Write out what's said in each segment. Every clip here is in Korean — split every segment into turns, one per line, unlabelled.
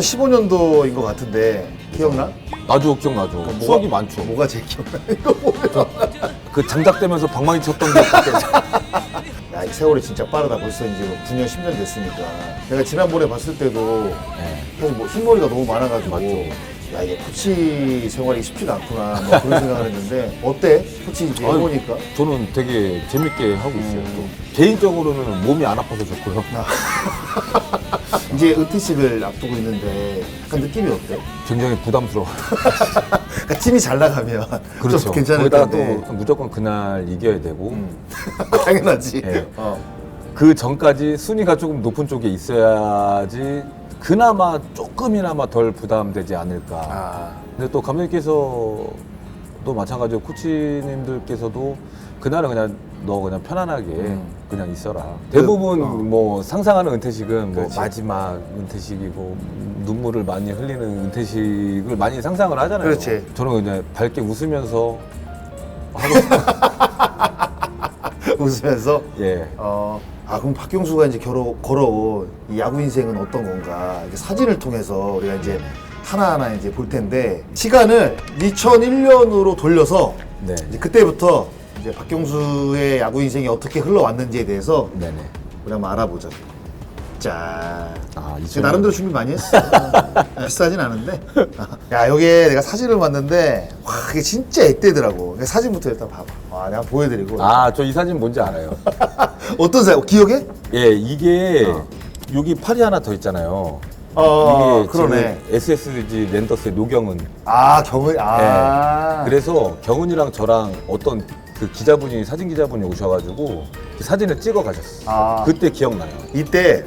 2015년도인 것 같은데 기억나?
나도 기억나죠.
뭐가-
추억이 많죠.
뭐가 제일 기억나? 이거 보면
그 장작대면서 방망이 쳤던 게 그때.
야, 이 세월이 진짜 빠르다. 벌써 이제 뭐 9년, 10년 됐으니까. 내가 지난번에 봤을 때도
네.
사실 뭐 흰머리가 너무 많아가지고.
맞죠.
야, 이게 코치 생활이 쉽지가 않구나. 뭐 그런 생각을 했는데. 어때? 코치 이제
아유,
해보니까.
저는 되게 재밌게 하고 있어요.
음.
또. 개인적으로는 몸이 안 아파서 좋고요.
이제 은퇴식을 앞두고 있는데 약간 느낌이 어때?
굉장히 부담스러워.
그러니까 팀이 잘 나가면
그렇죠.
좀 괜찮을
거기다가
텐데.
또 무조건 그날 이겨야 되고
음. 당연하지.
예.
어.
그 전까지 순위가 조금 높은 쪽에 있어야지 그나마 조금이나마 덜 부담되지 않을까.
아.
근데 또 감독님께서도 마찬가지로 코치님들께서도 그날은 그냥 너 그냥 편안하게
음.
그냥 있어라. 대부분
어.
뭐 상상하는 은퇴식은 뭐
그렇지.
마지막 은퇴식이고 눈물을 많이 흘리는 은퇴식을 많이 상상을 하잖아요.
그렇지.
저는 그냥 밝게 웃으면서
웃으면서.
예.
어, 아 그럼 박경수가 이제 걸어, 걸어온 이 야구 인생은 어떤 건가 이렇게 사진을 통해서 우리가 이제 하나하나 이제 볼 텐데 시간을 2001년으로 돌려서
네.
이제 그때부터 이제 박경수의 야구 인생이 어떻게 흘러왔는지에 대해서
네네.
우리 한번 알아보자. 자,
아,
이제 나름대로 준비 많이 했어. 어, 비싸진 않은데. 야, 여기에 내가 사진을 봤는데, 와, 이게 진짜. 그러니까 사진부터 일단 봐봐. 와, 내가 보여드리고.
아, 저 이 사진 뭔지 알아요.
어떤 사진? 기억해?
예, 이게
어.
여기 팔이 하나 더 있잖아요.
어,
이게
그러네.
SSG 랜더스의 노경은.
아, 경을, 아.
예. 그래서 경은이랑 저랑 어떤 그 기자분이 사진 기자분이 오셔가지고 그 사진을 찍어 가셨어. 요
아.
그때 기억나요.
이때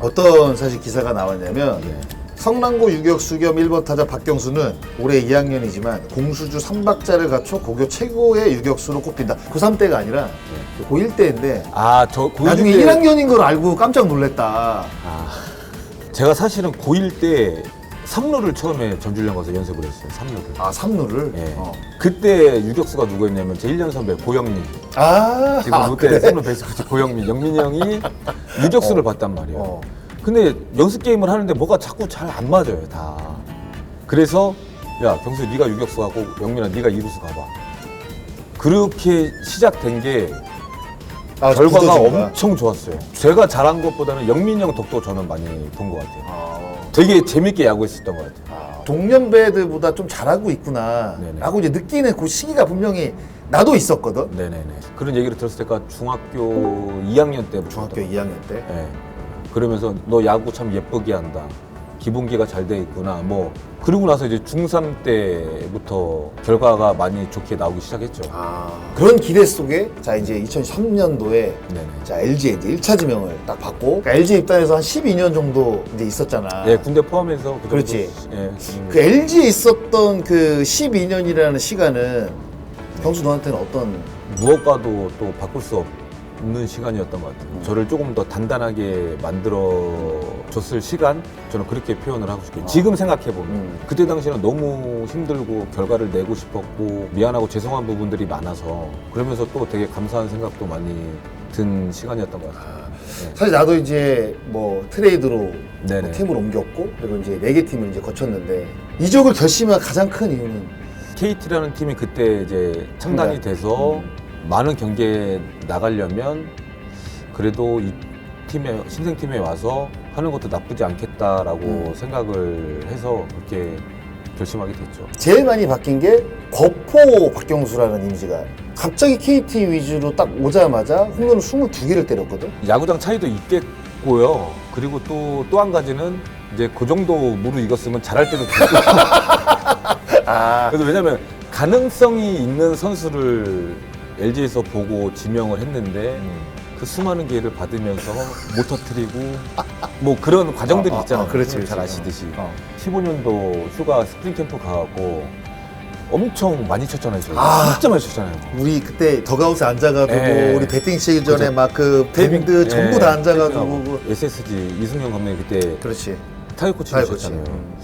어떤 사실 기사가 나왔냐면,
예.
성남고 유격 수 겸 1번 타자 박경수는 올해 2학년이지만 공수주 3박자를 갖춰 고교 최고의 유격수로 꼽힌다. 고3 때가 아니라 고1 때인데
아, 저 고1
나중에
때,
1학년인 걸 알고 깜짝 놀랐다.
아, 제가 사실은 고1 때 삼루를 처음에 전주련 가서 연습을 했어요. 삼루를.
아, 삼루를?
예.
어.
그때 유격수가 누구였냐면 제 1년 선배 고영민.
아,
지금
아,
롯데
그래?
삼루 베이스 코치 고영민, 영민이 형이 유격수를 봤단 말이에요.
어.
근데 연습 게임을 하는데 뭐가 자꾸 잘 안 맞아요, 다. 그래서 야, 경수 네가 유격수 하고 영민아 네가 이루수 가봐. 그렇게 시작된 게
아,
결과가
굳어진?
엄청 좋았어요. 제가 잘한 것보다는 영민이 형 덕도 저는 많이 본 것 같아요.
아,
되게 재밌게 야구했었던 것 같아요.
아, 동년배들보다 좀 잘하고 있구나.
네네.
라고 이제 느끼는 그 시기가 분명히 나도 있었거든.
네네네. 그런 얘기를 들었을 때가 중학교 2학년 때부터.
중학교 2학년 때.
예. 그러면서 너 야구 참 예쁘게 한다. 기본기가 잘 돼 있구나. 뭐 그리고 나서 이제 중3 때부터 결과가 많이 좋게 나오기 시작했죠.
아, 그런 기대 속에 자 이제 2003년도에
네네.
자 LG에 이제 1차 지명을 딱 받고 그러니까 LG 입단에서 한 12년 정도 이제 있었잖아.
예, 군대 포함해서 그 정도,
그렇지.
예. 음,
그 LG에 있었던 그 12년이라는 시간은 경수 너한테는 어떤
무엇과도 또 바꿀 수 없는 시간이었던 것 같아요. 저를 조금 더 단단하게 만들어 줬을 시간 저는 그렇게 표현을 하고 싶어요. 지금 생각해 보면
음.
그때 당시는 너무 힘들고 결과를 내고 싶었고 미안하고 죄송한 부분들이 많아서 그러면서 또 되게 감사한 생각도 많이 든 시간이었던 것 같아요.
사실 나도 이제 뭐 트레이드로
네네.
뭐 팀을 옮겼고 그리고 이제 네 개 팀을 이제 거쳤는데 이적을 결심한 가장 큰 이유는
KT라는 팀이 그때 이제 창단이
네.
돼서
음.
많은 경기에 나가려면 그래도 이 팀에 신생 팀에 와서 하는 것도 나쁘지 않겠다라고
음.
생각을 해서 그렇게 결심하게 됐죠.
제일 많이 바뀐 게 거포 박경수라는 이미지가 갑자기 KT 위주로 딱 오자마자 홈런을 22개를 때렸거든.
야구장 차이도 있겠고요. 그리고 또 또 한 가지는 이제 그 정도 무르 익었으면 잘할 때도 되고.
아,
그래서 왜냐면 가능성이 있는 선수를 LG에서 보고 지명을 했는데 그 수많은 기회를 받으면서 못 터트리고 뭐 그런 과정들이
아, 아,
있잖아요.
아, 그렇지,
잘
그렇지.
아시듯이.
어.
15년도 휴가 스프링 캠프 가갖고 엄청 많이 쳤잖아요. 저희.
아.
진짜 많이 쳤잖아요.
우리 그때 더가웃에 앉아가지고
예.
우리 배팅 치기 전에
그죠.
막 그 밴드 전부
예,
다 앉아가지고 그-
SSG 이승현 감독이 그때
그렇지.
타격 코치
타격 코치.
셨잖아요
음.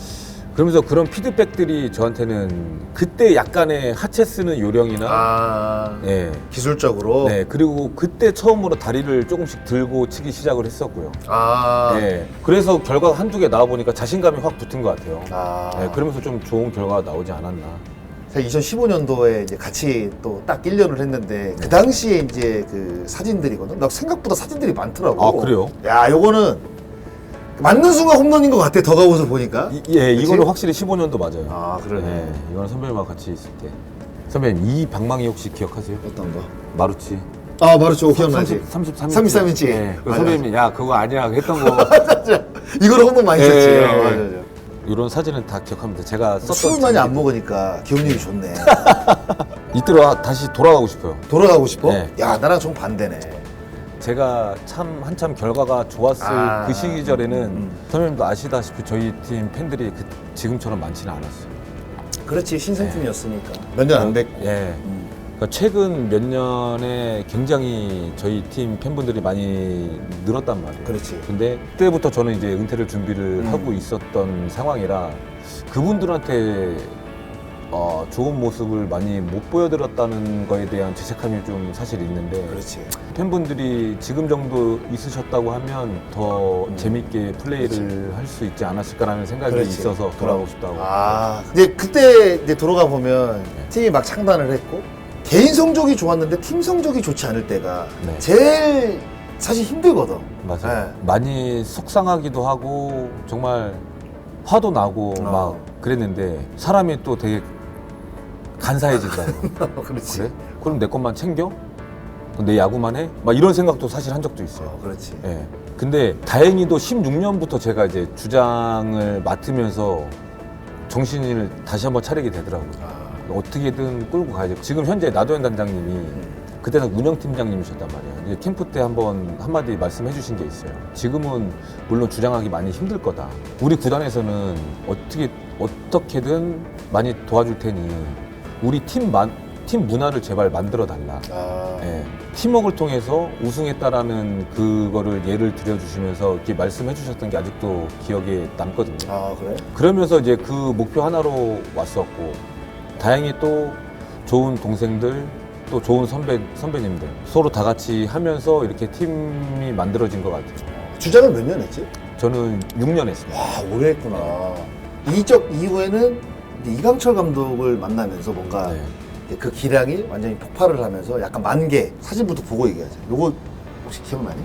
그러면서 그런 피드백들이 저한테는 그때 약간의 하체 쓰는 요령이나
아
예.
기술적으로.
네, 그리고 그때 처음으로 다리를 조금씩 들고 치기 시작을 했었고요.
아.
예. 그래서 결과가 한두 개 나와 보니까 자신감이 확 붙은 것 같아요.
아.
예, 그러면서 좀 좋은 결과가 나오지 않았나.
제가 2015년도에 이제 같이 또 딱 1년을 했는데
네.
그 당시에 이제 그 사진들이거든. 나 생각보다 사진들이 많더라고.
아, 그래요?
야, 요거는 맞는 순간 홈런인 것 같아. 더가웃을 보니까.
이, 예,
그치?
이거는 확실히 15년도 맞아요.
아, 그러네.
예, 이거는 선배님하고 같이 있을 때. 선배님, 이 방망이 혹시 기억하세요?
어떤 거?
마루치.
아, 저 기억나지.
33인치.
33인치.
예, 그
맞아.
선배님이, 야, 그거 아니야. 했던 거.
이거로 홈런 많이
예,
쳤지.
예,
어,
예.
맞아, 맞아.
이런 사진은 다 기억합니다. 제가 썼던.
술을 많이 안. 먹으니까 기억력이 좋네.
이때로 다시 돌아가고 싶어요.
돌아가고 싶어?
네.
야, 나랑 좀 반대네.
제가 참 한참 결과가 좋았을
아,
그 시기절에는
음.
선배님도 아시다시피 저희 팀 팬들이 그- 지금처럼 많지는 않았어요.
그렇지, 신생팀이었으니까. 몇 년 안 됐고.
예.
음.
그러니까 최근 몇 년에 굉장히 저희 팀 팬분들이 많이 늘었단 말이에요.
그렇지.
근데 그때부터 저는 이제 은퇴를 준비를
음.
하고 있었던 상황이라 그분들한테 어, 좋은 모습을 많이 못 보여드렸다는 거에 대한 죄책감이 좀 사실 있는데
그렇지.
팬분들이 지금 정도 있으셨다고 하면 더
음.
재밌게 플레이를 할 수 있지 않았을까라는 생각이
그렇지.
있어서 돌아가고 싶다고.
아, 이제 그때 이제 돌아가 보면 팀이 막 창단을 했고 개인 성적이 좋았는데 팀 성적이 좋지 않을 때가
네.
제일 사실 힘들거든.
맞아요.
네.
많이 속상하기도 하고 정말 화도 나고
어.
막 그랬는데 사람이 또 되게 간사해지더라고.
그렇지.
그래? 그럼 내 것만 챙겨? 내 야구만 해? 막 이런 생각도 사실 한 적도 있어요.
어, 그렇지.
예. 근데 다행히도 16년부터 제가 이제 주장을 맡으면서 정신을 다시 한번 차리게 되더라고요.
아,
어떻게든 끌고 가야죠. 지금 현재 나도현 단장님이
음.
그때는 운영팀장님이셨단 말이에요. 이제 캠프 때 한번 한마디 말씀해 주신 게 있어요. 지금은 물론 주장하기 많이 힘들 거다. 우리 구단에서는 어떻게, 어떻게든 많이 도와줄 테니 우리 팀, 만, 팀 문화를 제발 만들어 달라.
아,
예. 팀워크를 통해서 우승했다라는 그거를 예를 들어주시면서 이렇게 말씀해 주셨던 게 아직도 기억에 남거든요.
아 그래?
그러면서 이제 그 목표 하나로 왔었고 다행히 또 좋은 동생들 또 좋은 선배 선배님들 서로 다 같이 하면서 이렇게 팀이 만들어진 것 같아요.
주장을 몇년 했지?
저는 6년 했습니다.
와 오래 했구나. 이적 이후에는 이제 이강철 감독을 만나면서 뭔가
네.
그 기량이 완전히 폭발을 하면서 약간 만개 사진부터 보고 얘기하자. 요거 혹시 기억나니?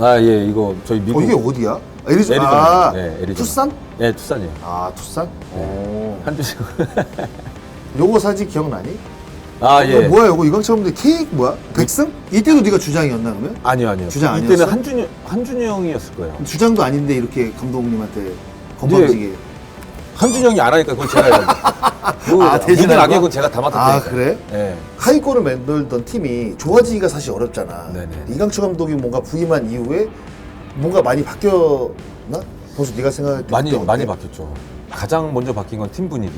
아 예, 이거 저희 미국
어, 이게 어디야? 애리조
애리조나.
아,
네, 애리조나.
투싼?
예, 투싼이요.
아 투싼? 오.
한 주씩.
요거 사진 기억나니?
아
이거
예.
뭐야 요거 이강철 감독 케이크 뭐야? 백승? 이때도 네가 주장이었나 그러면?
아니요, 아니요.
주장
이때는
아니었어?
한준이 한준이 형이었을 거예요.
주장도 아닌데 이렇게 감독님한테 건방지게
한준이 형이 안 하니까 그건 제가 해야죠. 그
아, 대신 하는
모든
거야?
악역은 제가 다 맡았다니까.
아 그래?
예.
하위권을 만들던 팀이 좋아지기가 사실 어렵잖아.
네네.
이강철 감독이 뭔가 부임한 이후에 뭔가 많이 바뀌었나? 벌써 네가 생각할 때
많이
그때
많이
어때?
바뀌었죠. 가장 먼저 바뀐 건 팀 분위기.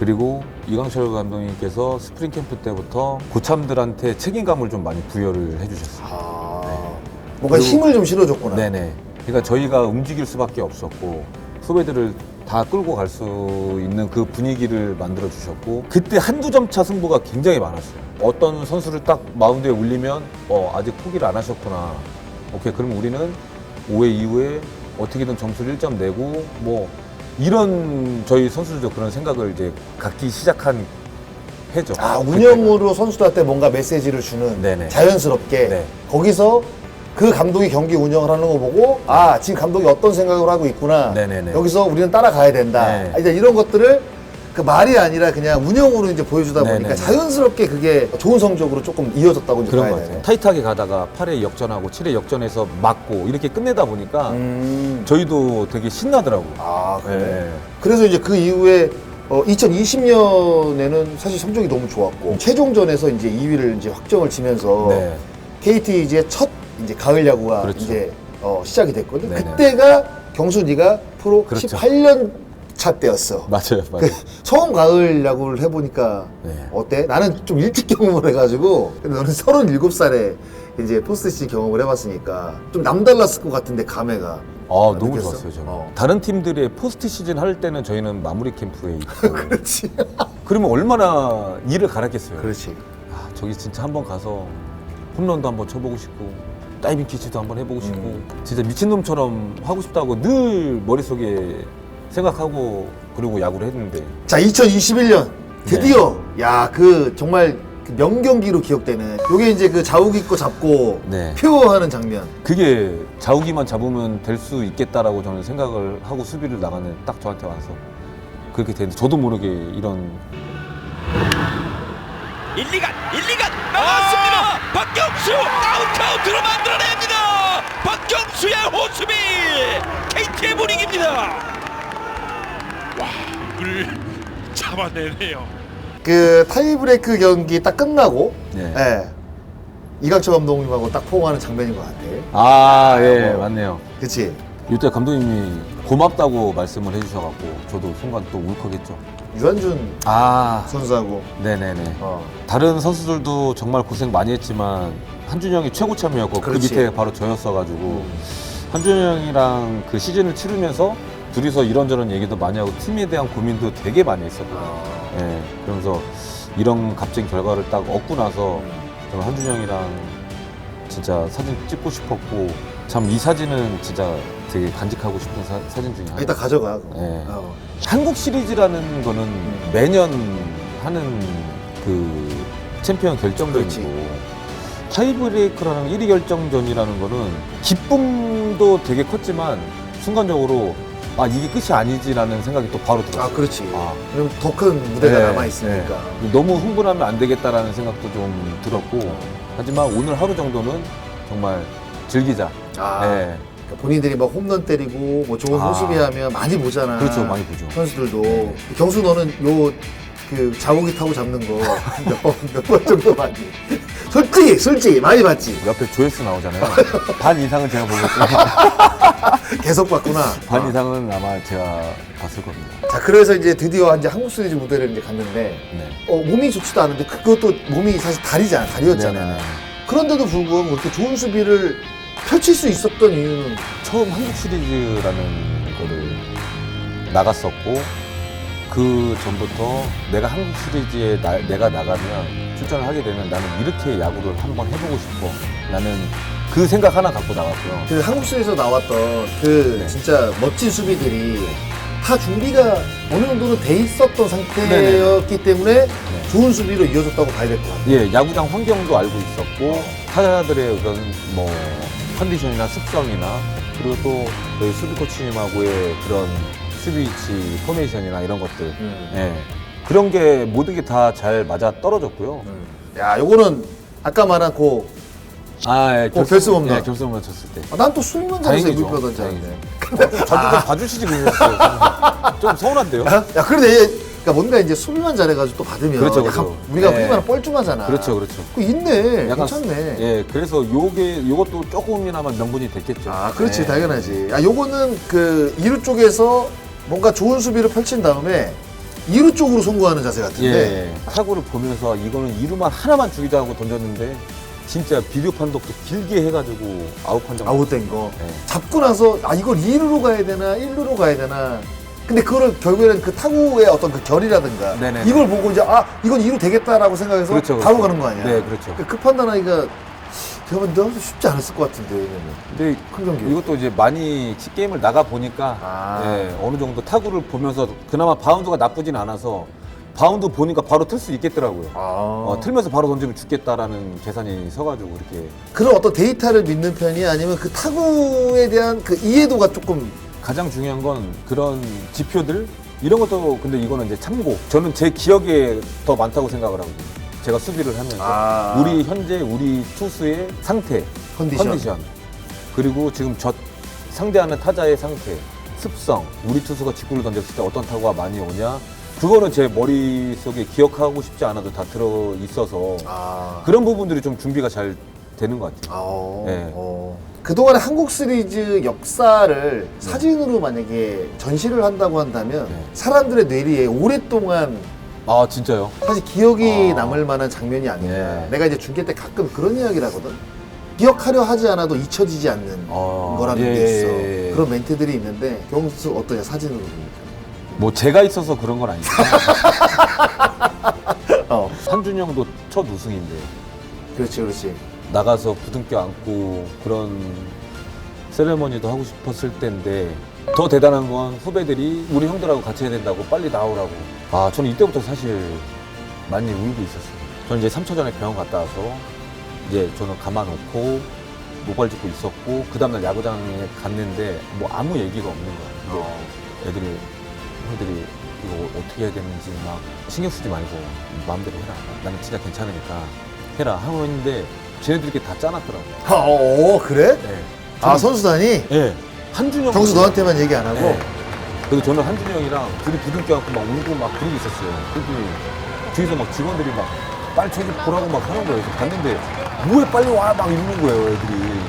그리고 이강철 감독님께서 스프링 캠프 때부터 고참들한테 책임감을 좀 많이 부여를 해주셨어요.
아, 뭔가
그리고-
힘을 좀 실어줬구나.
네네. 그러니까 저희가 움직일 수밖에 없었고 후배들을 다 끌고 갈 수 있는 그 분위기를 만들어 주셨고 그때 한두 점 차 승부가 굉장히 많았어요. 어떤 선수를 딱 마운드에 올리면 어 아직 포기를 안 하셨구나. 오케이 그럼 우리는 5회 이후에 어떻게든 점수를 1점 내고 뭐 이런 저희 선수들도 그런 생각을 이제 갖기 시작한 해죠.
아. 운영으로 선수들한테 뭔가 메시지를 주는
네네.
자연스럽게
네.
거기서 그 감독이 경기 운영을 하는 거 보고 아 지금 감독이 어떤 생각을 하고 있구나
네네네.
여기서 우리는 따라가야 된다
네.
아, 이제 이런 것들을 그 말이 아니라 그냥 운영으로 이제 보여주다 보니까
네네네.
자연스럽게 그게 좋은 성적으로 조금 이어졌다고 이제
그런
봐야
것 같아요.
되네.
타이트하게 가다가 8회 역전하고 7회 역전해서 맞고 이렇게 끝내다 보니까
음.
저희도 되게 신나더라고요.
아 그래.
네.
그래서 이제 그 이후에 어, 2020년에는 사실 성적이 너무 좋았고 최종전에서 이제 2위를 이제 확정을 지면서
네.
KT 이제 첫 이제 가을 야구가
그렇죠.
이제 어, 시작이 됐거든.
네네.
그때가 경수 네가 프로
그렇죠.
18년 차 때였어.
맞아요,
그
맞아요.
처음 가을 야구를 해보니까
네.
어때? 나는 좀 일찍 경험을 해가지고 근데 너는 37살에 이제 포스트 시즌 경험을 해봤으니까 좀 남달랐을 것 같은데 감회가
아 너무
느꼈어?
좋았어요 저는.
어.
다른 팀들의 포스트 시즌 할 때는 저희는 마무리 캠프에 있고
그렇지.
그러면 얼마나 일을 갈았겠어요.
그렇지.
아, 저기 진짜 한번 가서 홈런도 한번 쳐보고 싶고 다이빙 캐치도 한번 해보고 싶고
음.
진짜 미친놈처럼 하고 싶다고 늘 머릿속에 생각하고 그리고 야구를 했는데
자, 2021년 드디어 야 그 정말 그 명경기로 기억되는 요게 이제 그 자욱 입고 잡고
네.
표어하는 장면.
그게 자욱이만 잡으면 될 수 있겠다라고 저는 생각을 하고 수비를 나가는 딱 저한테 와서 그렇게 됐는데 저도 모르게 이런
1, 2간 1, 2간 나왔습니다. 박경수 아웃카운트로 만들어냅니다. 박경수의 호수비 KT의 분위기입니다. 와, 을 잡아내네요.
그 타이브레이크 경기 딱 끝나고
네.
예. 이강철 감독님하고 딱 포옹하는 장면인 것 같아.
아, 예,
뭐.
맞네요.
그치?
이때 감독님이 고맙다고 말씀을 해주셔갖고 저도 순간 또 울컥했죠.
유한준
아,
선수하고
네네네.
어.
다른 선수들도 정말 고생 많이 했지만 한준이 형이 최고 참이었고 그
그렇지.
밑에 바로 저였어가지고 한준이 형이랑 그 시즌을 치르면서 둘이서 이런저런 얘기도 많이 하고 팀에 대한 고민도 되게 많이 했었거든요.
어.
예, 그러면서 이런 값진 결과를 딱 얻고 나서 저는 한준이 형이랑 진짜 사진 찍고 싶었고 참 이 사진은 진짜 되게 간직하고 싶은 사, 사진 중에
아,
하나.
이따 가져가. 그거.
네.
어.
한국 시리즈라는 거는 매년 하는 그 챔피언 결정전이고. 타이브레이크라는 1위 결정전이라는 거는 기쁨도 되게 컸지만 순간적으로 아 이게 끝이 아니지라는 생각이 또 바로 들었어요.
아, 그렇지.
아.
그럼 더 큰 무대가
네,
남아 있으니까.
네. 너무 흥분하면 안 되겠다라는 생각도 좀 들었고 하지만 오늘 하루 정도는 정말 즐기자.
아.
네.
그러니까 본인들이 막 홈런 때리고 뭐 좋은
아.
호수비 하면 많이 보잖아.
그렇죠, 많이 보죠.
선수들도. 경수 너는 요 그 자국이 타고 잡는 거 몇 번, 몇 번 정도 많이. 솔직히, 솔직히 많이 봤지.
옆에 조회수 나오잖아요. 반 이상은 제가 보겠고
계속 봤구나.
반
어.
이상은 아마 제가 봤을 겁니다.
자, 그래서 이제 드디어 이제 한국 시리즈 무대를 이제 갔는데,
네.
어, 몸이 좋지도 않은데, 그것도 몸이 사실 다리잖아, 다리였잖아.
네네네.
그런데도 불구하고 그렇게 좋은 수비를 펼칠 수 있었던 이유는
처음 한국 시리즈라는 거를 나갔었고 그 전부터 내가 한국 시리즈에 나- 내가 나가면 출전을 하게 되면 나는 이렇게 야구를 한번 해보고 싶어. 나는 그 생각 하나 갖고 나갔고요.
그 한국 시리즈에서 나왔던 그
네.
진짜 멋진 수비들이 다 준비가 어느 정도는 돼 있었던 상태였기 때문에 좋은 수비로 이어졌다고 봐야 될 것 같아요.
예, 야구장 환경도 알고 있었고 타자들의 그런 뭐 컨디션이나 습성이나 그리고 또 저희 수비 코치님하고의 그런 수비 위치 포메이션이나 이런 것들
음.
예. 그런 게 모든 게 다 잘 맞아 떨어졌고요.
야, 요거는 아까 말한 그,
아, 예,
어, 결승 홈런.
예, 결승 홈런 쳤을 때.
아, 난또 수비만 잘해서
다행이죠.
MVP 받은 줄 알았네.
다행이죠. 자주 좀 봐주시지 그러셨어요. 좀 서운한데요.
야, 야, 그런데 얘, 그러니까 뭔가 이제 수비만 잘해가지고 또 받으면
그렇죠,
약간
그렇죠.
우리가
네.
흔히 말하는 뻘쭘하잖아.
그렇죠, 그렇죠.
그 있네.
약간
괜찮네.
예, 그래서 요게 요것도 조금이나마 명분이 됐겠죠.
아, 그렇지,
예.
당연하지. 아, 요거는 그 2루 쪽에서 뭔가 좋은 수비를 펼친 다음에 2루 쪽으로 송구하는 자세 같은데.
예, 타구를 보면서 이거는 이루만 하나만 죽이자 하고 던졌는데 진짜 비디오 판독도 길게 해가지고 아웃 판정.
아웃된 거.
예.
잡고 나서 아 이걸 2루로 가야 되나 1루로 가야 되나. 근데 그거를 결국에는 그 타구의 어떤 그 결이라든가
네네네.
이걸 보고 이제 아 이건 2루 되겠다라고 생각해서
그렇죠,
바로
그렇죠.
가는 거 아니야.
네, 그렇죠.
그 판단하기가 제가 때 쉽지 않았을 것 같은데 왜냐면
근데
큰 경기.
이것도 이제 많이 게임을 나가 보니까
아.
예, 어느 정도 타구를 보면서 그나마 바운드가 나쁘진 않아서 바운드 보니까 바로 틀 수 있겠더라고요.
아.
어, 틀면서 바로 던지면 죽겠다라는 계산이 서가지고 이렇게
그런 어떤 데이터를 믿는 편이 아니면 그 타구에 대한 그 이해도가 조금
가장 중요한 건 그런 지표들 이런 것도 근데 이거는 이제 참고 저는 제 기억에 더 많다고 생각을 하거든요. 제가 수비를 하면서
아.
우리 현재 우리 투수의 상태,
컨디션.
그리고 지금 저 상대하는 타자의 상태, 습성, 우리 투수가 직구를 던졌을 때 어떤 타구가 많이 오냐 그거는 제 머릿속에 기억하고 싶지 않아도 다 들어 있어서
아.
그런 부분들이 좀 준비가 잘 되는 것 같아요.
아, 어,
네.
어. 그동안의 한국 시리즈 역사를 사진으로 만약에 전시를 한다고 한다면
네.
사람들의 뇌리에 오랫동안
아 진짜요?
사실 기억이
아.
남을 만한 장면이 아닌가.
네.
내가 이제 중계 때 가끔 그런 이야기를 하거든. 기억하려 하지 않아도 잊혀지지 않는
아,
거라는
예,
게 있어.
예, 예.
그런 멘트들이 있는데 경수 어떠냐 사진으로 보니까.
뭐 제가 있어서 그런 건 아니고
어,
산준이 형도 첫 우승인데
그렇지, 그렇지.
나가서 부둥켜 안고 그런 세레머니도 하고 싶었을 때인데 더 대단한 건 후배들이 우리 형들하고 같이 해야 된다고 빨리 나오라고. 아 저는 이때부터 사실 많이 울고 있었어요. 저는 이제 3초 전에 병원 갔다 와서 이제 저는 가만 놓고 목발 짚고 있었고 그 다음날 야구장에 갔는데 뭐 아무 얘기가 없는 거예요. 근데 애들이 형들이 이거 어떻게 해야 되는지 막 신경 쓰지 말고 마음대로 해라. 나는 진짜 괜찮으니까 해라 하고 있는데 쟤네들이 다 짜놨더라고요
아, 어, 그래?
네.
아, 선수단이?
예. 한준이 형.
경수 너한테만 얘기 안 하고?
네. 그래서 저는 한준이 형이랑 둘이 부둥켜 갖고 막 울고 막 그러고 있었어요. 그랬더니 뒤에서 막 직원들이 막 빨리 저기 보라고 막 하는 거예요. 그래서 봤는데 뭐해 빨리 와 막 이러는 거예요, 애들이.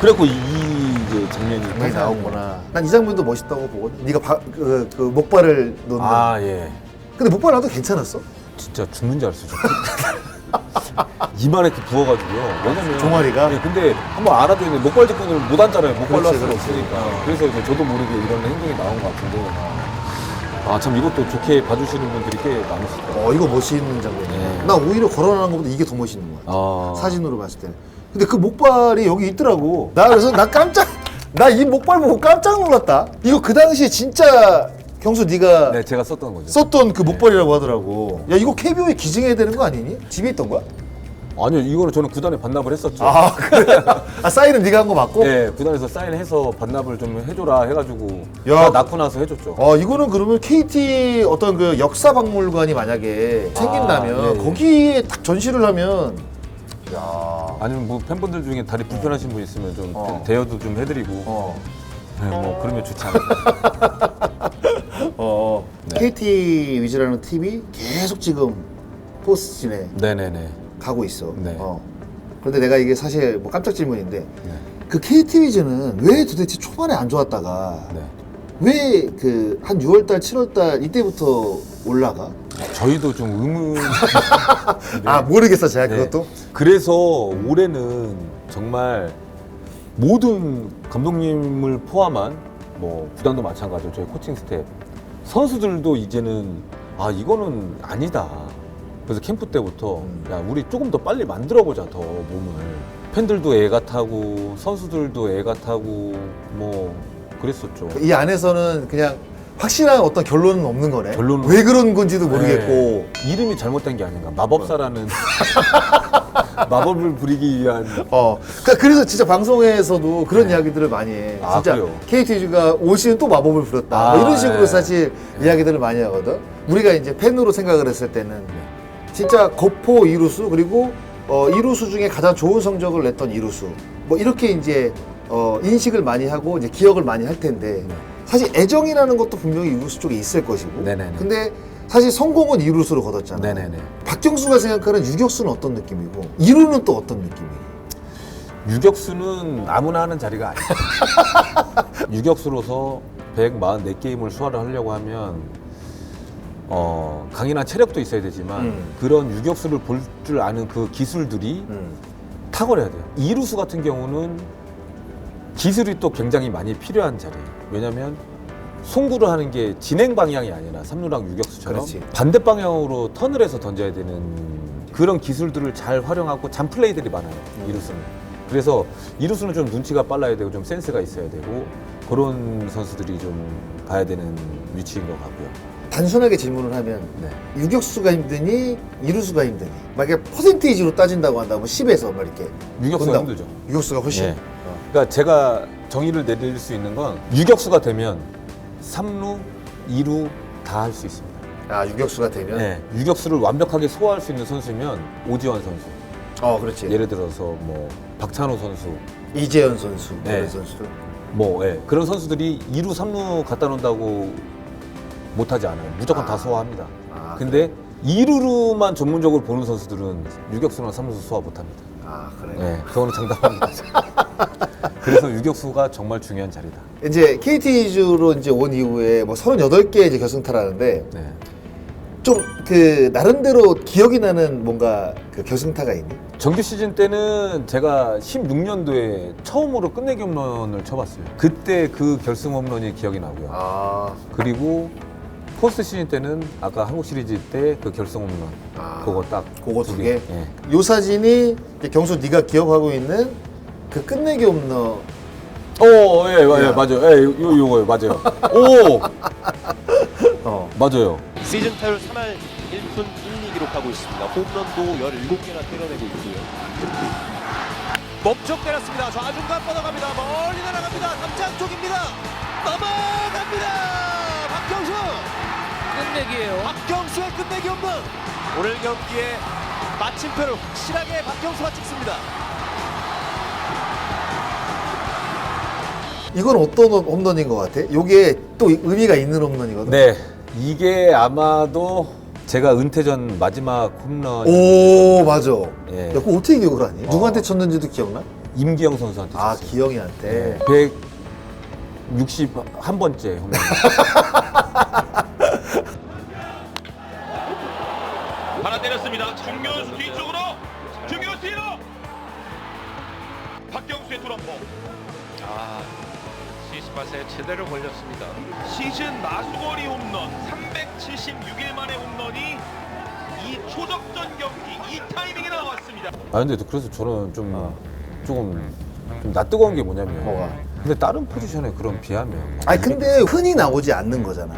그래갖고 이, 이 이제 장면이
많이
딱
나오구나. 난 이 장면도 멋있다고 보거든. 네가 바, 그, 그 목발을 놓는.
아, 예.
근데 목발 나도 괜찮았어?
진짜 죽는 줄 알았어요. 저. 이만하게 부어가지고요. 왜냐면
종아리가?
예, 근데 한번 알아도 있는데 목발 접근을 못 앉잖아요. 목발로 할
그렇지,
수는
그렇지.
없으니까. 그래서 이제 저도 모르게 이런 행동이 나온 것 같은데. 아 참 이것도 좋게 봐주시는 분들이 꽤 많으시더라고요.
어, 이거 멋있는 장면이야.
네.
나 오히려 걸어나는 것보다 이게 더 멋있는 거야.
아.
사진으로 봤을 때는. 근데 그 목발이 여기 있더라고. 나 그래서 나 깜짝, 나 이 목발 보고 깜짝 놀랐다. 이거 그 당시에 진짜 경수 네가
네, 제가 썼던 거죠.
썼던 그 목발이라고 하더라고. 야, 이거 KBO에 기증해야 되는 거 아니니? 집에 있던 거야?
아니요, 이거는 저는 구단에 반납을 했었죠.
아, 그래? 아, 사인은 네가 한 거 맞고?
네, 구단에서 사인해서 반납을 좀 해줘라 해가지고
야.
다 낳고 나서 해줬죠.
어, 이거는 그러면 KT 어떤 그 역사 박물관이 만약에 생긴다면
예, 예.
거기에 딱 전시를 하면 야.
아니면 뭐 팬분들 중에 다리 불편하신 분 있으면 좀
어.
대여도 좀 해드리고
어.
네, 뭐 그러면 좋지 않을까.
어.
네.
KT 위즈라는 팀이 계속 지금 포스진에
네네네.
가고 있어.
네.
어. 그런데 내가 이게 사실 뭐 깜짝 질문인데
네.
그 KT 위즈는 왜 도대체 초반에 안 좋았다가
네.
왜그 한 6월달, 7월달 이때부터 올라가?
저희도 좀 의문.
아 모르겠어 제가
네.
그것도.
그래서 올해는 정말 모든 감독님을 포함한 뭐 구단도 마찬가지로 저희 코칭 스텝 선수들도 이제는 아 이거는 아니다. 그래서 캠프 때부터
음.
야 우리 조금 더 빨리 만들어 보자 더 몸을 팬들도 애가 타고 선수들도 애가 타고 뭐 그랬었죠.
이 안에서는 그냥 확실한 어떤 결론은 없는 거네.
결론은
왜 그런 건지도 모르겠고.
네. 이름이 잘못된 게 아닌가. 마법사라는 마법을 부리기 위한
어. 그러니까 그래서 진짜 방송에서도 그런 이야기들을 많이 해.
네. 아,
진짜
그래요?
KT가 올 시즌 또 마법을 부렸다.
아,
뭐 이런 식으로
네.
사실 이야기들을 많이 하거든. 우리가 이제 팬으로 생각을 했을 때는 진짜 거포 이루수 그리고 어, 이루수 중에 가장 좋은 성적을 냈던 이루수. 뭐 이렇게 이제 어, 인식을 많이 하고 이제 기억을 많이 할 텐데
네.
사실 애정이라는 것도 분명히 이루수 쪽에 있을 것이고.
네네네.
근데 사실 성공은 이루수로 거뒀잖아.
네네네.
박경수가 생각하는 유격수는 어떤 느낌이고 이루는 또 어떤 느낌이에요?
유격수는 아무나 하는 자리가 아니에요. 유격수로서 144게임을 소화를 하려고 하면 어, 강인한 체력도 있어야 되지만
음.
그런 유격수를 볼 줄 아는 그 기술들이 탁월해야 돼요. 이루수 같은 경우는 기술이 또 굉장히 많이 필요한 자리예요. 왜냐하면 송구를 하는 게 진행 방향이 아니라 삼루랑 유격수처럼
그렇지.
반대 방향으로 턴을 해서 던져야 되는 그런 기술들을 잘 활용하고 잔 플레이들이 많아요.
음.
이루수는. 그래서 이루수는 좀 눈치가 빨라야 되고 좀 센스가 있어야 되고 그런 선수들이 좀 봐야 되는 위치인 것 같고요.
단순하게 질문을 하면
네.
유격수가 힘드니 이루수가 힘드니 만약에 퍼센테이지로 따진다고 한다면 10에서 막 이렇게
유격수가
본다고.
힘들죠.
유격수가 훨씬
예. 그러니까 제가 정의를 내릴 수 있는 건 유격수가 되면 3루, 2루 다 할 수 있습니다.
아 유격수가 되면
네. 유격수를 완벽하게 소화할 수 있는 선수면 오지환 선수.
어 그렇지
예를 들어서 뭐 박찬호 선수.
이재현 선수
네.
이런 선수들
뭐 예. 그런 선수들이 2루, 3루 갖다 놓는다고 못하지 않아요. 무조건
아.
다 소화합니다.
아,
근데 2루만 전문적으로 보는 선수들은 유격수나 3루수 소화 못합니다.
아 그래
네. 그거는 장담합니다. 그래서 유격수가 정말 중요한 자리다.
이제 KT주로 이제 온 이후에 뭐 38개 이제 결승타라는데
네.
좀 그 나름대로 기억이 나는 뭔가 그 결승타가 있니?
정규 시즌 때는 제가 16년도에 처음으로 끝내기 홈런을 쳐봤어요. 그때 그 결승 홈런이 기억이 나고요.
아,
그리고 포스트 시즌 때는 아까 한국 시리즈 때 그 결승 홈런
아.
그거 딱
그거 두 개?
예.
요 사진이 이제 경수 네가 기억하고 있는 그 끝내기 없는
오, 예, 예,
야.
맞아요. 예, 요, 요거요, 맞아요. 오,
어.
맞아요.
시즌 타율 3할 1푼 1리 기록하고 있습니다. 홈런도 17개나 때려내고 있고요. 멈쩍 때렸습니다. 좌중간 뻗어갑니다. 멀리 날아갑니다. 담장 쪽입니다. 넘어갑니다. 박경수!
끝내기예요.
박경수의 끝내기 홈런! 오늘 경기에 마침표를 확실하게 박경수가 찍습니다.
이건 어떤 홈런인 것 같아? 요게 또 의미가 있는 홈런이거든.
네, 이게 아마도 제가 은퇴 전 마지막 홈런
오 맞아.
예.
야, 그거 어떻게 기억을 하니?
어.
누구한테 쳤는지도 기억나?
임기영 선수한테
아
쳤어요.
기영이한테.
네, 161번째 홈런.
때렸습니다. 중교수 뒤쪽으로 중교수 뒤로 박경수의 투런포 아 시스팟에 제대로 걸렸습니다. 시즌 마수거리 홈런 376일 만의 홈런이 이 초적전 경기 이 타이밍에 나왔습니다.
아 근데 그래서 저는 좀 조금 좀 낯뜨거운 게 뭐냐면
뭐가?
근데 다른 포지션에 그런 비하면
아니 근데 흔히 나오지 않는 거잖아.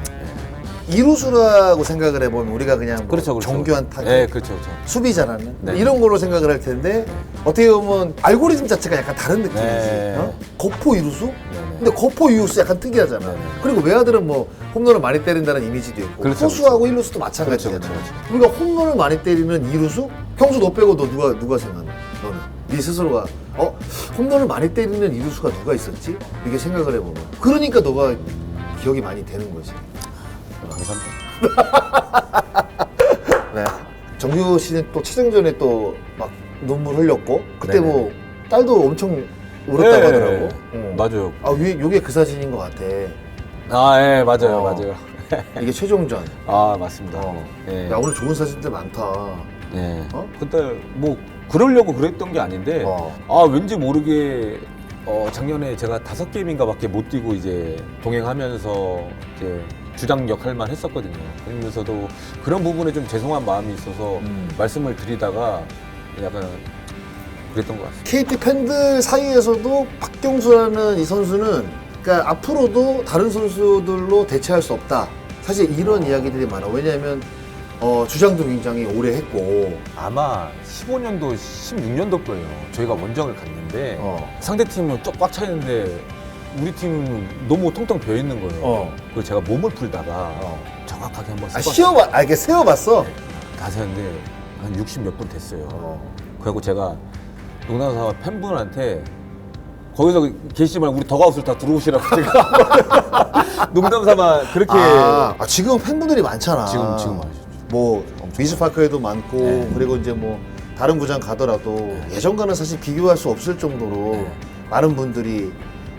이루수라고 생각을 해보면 우리가 그냥 뭐
그렇죠, 그렇죠.
정교한 타격,
네, 그렇죠, 그렇죠.
수비 잘하는
네.
이런 걸로 생각을 할 텐데 어떻게 보면 알고리즘 자체가 약간 다른 느낌이지.
네.
어? 거포 이루수?
네.
근데 거포 이루수 약간 특이하잖아.
네, 네.
그리고 외아들은 뭐 홈런을 많이 때린다는 이미지도 있고
그렇죠,
포수하고 일루수도 마찬가지잖아.
그렇죠, 그렇죠,
우리가 홈런을 많이 때리는 이루수? 경수 너 빼고 너 누가 누가 생각나? 너는 네 스스로가 어 홈런을 많이 때리는 이루수가 누가 있었지? 이렇게 생각을 해보면 그러니까 너가 기억이 많이 되는 거지.
감사합니다.
네. 정규 시즌 또 최종전에 또 막 눈물 흘렸고 그때
네네.
뭐 딸도 엄청 울었다고
네,
하더라고. 어.
맞아요.
아, 위, 요게 그 사진인 것 같아.
아, 예, 맞아요,
어.
맞아요.
이게 최종전.
아, 맞습니다.
어.
예.
야, 오늘 좋은 사진들 많다.
예.
어?
근데 뭐 그러려고 그랬던 게 아닌데
어.
아 왠지 모르게 어 작년에 제가 다섯 게임인가밖에 못 뛰고 이제 동행하면서 이제 주장 역할만 했었거든요. 그러면서도 그런 부분에 좀 죄송한 마음이 있어서
음.
말씀을 드리다가 약간 그랬던 것 같습니다.
KT 팬들 사이에서도 박경수라는 이 선수는 그러니까 앞으로도 다른 선수들로 대체할 수 없다. 사실 이런 이야기들이 많아. 왜냐하면 어, 주장도 굉장히 오래 했고
아마 15년도, 16년도 거예요. 저희가 원정을 갔는데
어.
상대 팀은 쫙 꽉 차 있는데 우리 팀은 너무 텅텅 비어 있는 거예요.
어.
그래서 제가 몸을 풀다가
어.
정확하게 한번
아,
씹었어요.
시어봤, 아, 이게 세어봤어?
다 세는데 한 60 몇 분 됐어요.
어.
그리고 제가 농담삼아 팬분한테 거기서 계시지 말고 우리 더가웃을 다 들어오시라고 제가 농담삼아 그렇게
아, 아, 지금 팬분들이 많잖아.
지금 지금 아시죠?
뭐 미즈파크에도 많고
네.
그리고 이제 뭐 다른 구장 가더라도 예전과는 사실 비교할 수 없을 정도로
네.
많은 분들이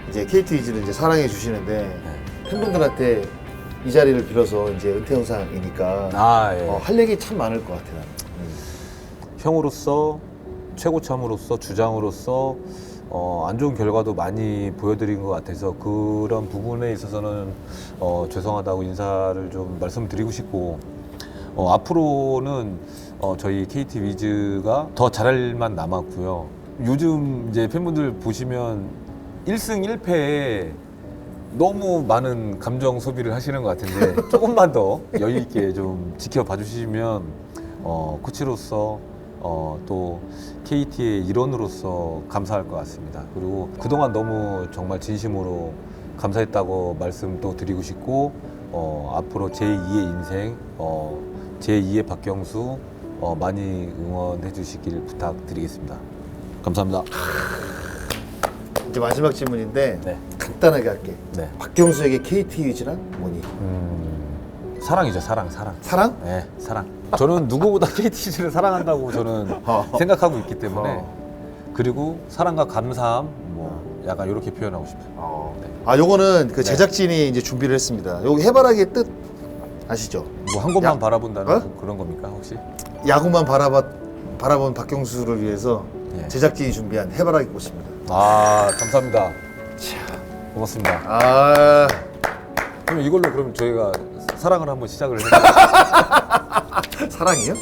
이제 KT 위즈를 이제 사랑해 주시는데
네.
팬분들한테 이 자리를 빌어서 이제 은퇴 영상이니까
아 예.
어, 할 얘기 참 많을 것 같아 나는. 음.
형으로서 최고참으로서 주장으로서 어, 안 좋은 결과도 많이 보여드린 것 같아서 그런 부분에 있어서는 어, 죄송하다고 인사를 좀 말씀드리고 싶고 어, 앞으로는 어, 저희 KT 위즈가 더 잘할 만 남았고요. 요즘 이제 팬분들 보시면 1승 1패에 너무 많은 감정 소비를 하시는 것 같은데 조금만 더 여유 있게 좀 지켜봐 주시면 어, 코치로서 어, 또 KT의 일원으로서 감사할 것 같습니다. 그리고 그동안 너무 정말 진심으로 감사했다고 말씀도 드리고 싶고 어, 앞으로 제2의 인생, 어, 제2의 박경수 어, 많이 응원해 주시길 부탁드리겠습니다. 감사합니다.
이제 마지막 질문인데
네.
간단하게 할게.
네.
박경수에게 KT 유지란 뭐니?
음, 사랑이죠 사랑 사랑.
사랑?
네 사랑. 저는 누구보다 KT를 사랑한다고 저는
어.
생각하고 있기 때문에
어.
그리고 사랑과 감사함 뭐 약간 이렇게 표현하고 싶어요. 네.
아 요거는 그 네. 제작진이 이제 준비를 했습니다. 요 해바라기의 뜻 아시죠?
뭐 한 곳만
야.
바라본다는
어?
그, 그런 겁니까 혹시?
야구만 바라봐 바라본 박경수를 위해서
네.
제작진이 준비한 해바라기 꽃입니다.
아 감사합니다. 고맙습니다.
아,
그럼 이걸로 그럼 저희가 사랑을 한번 시작을 해볼까요?
사랑이요?